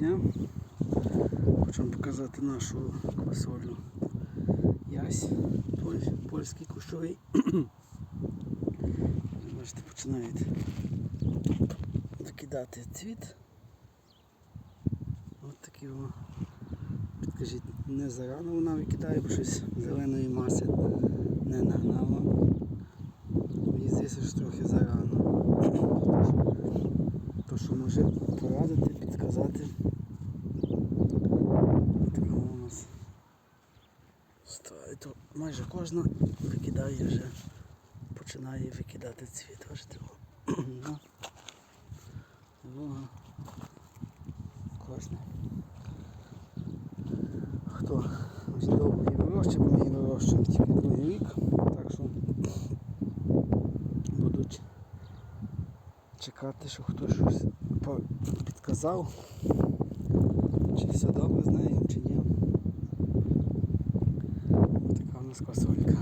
дня. Хочу вам показати нашу квасолю ясь, польський кущовий. Бачите, починають викидати цвіт. Ось такі о. Підкажіть, не зарано вона викидає, бо щось зеленої маси не нагнало. Мені здається, що трохи зарано. Може порадити, підказати. Така у нас стоїть. То майже кожна викидає вже, починає викидати цвіт. Бачите? о. Волога. Класно. Хто можливо і вирощує, бо ми її вирощуємо чекати, що хтось щось підказав, чи все добре з нею, чи ні. Така у нас косолька.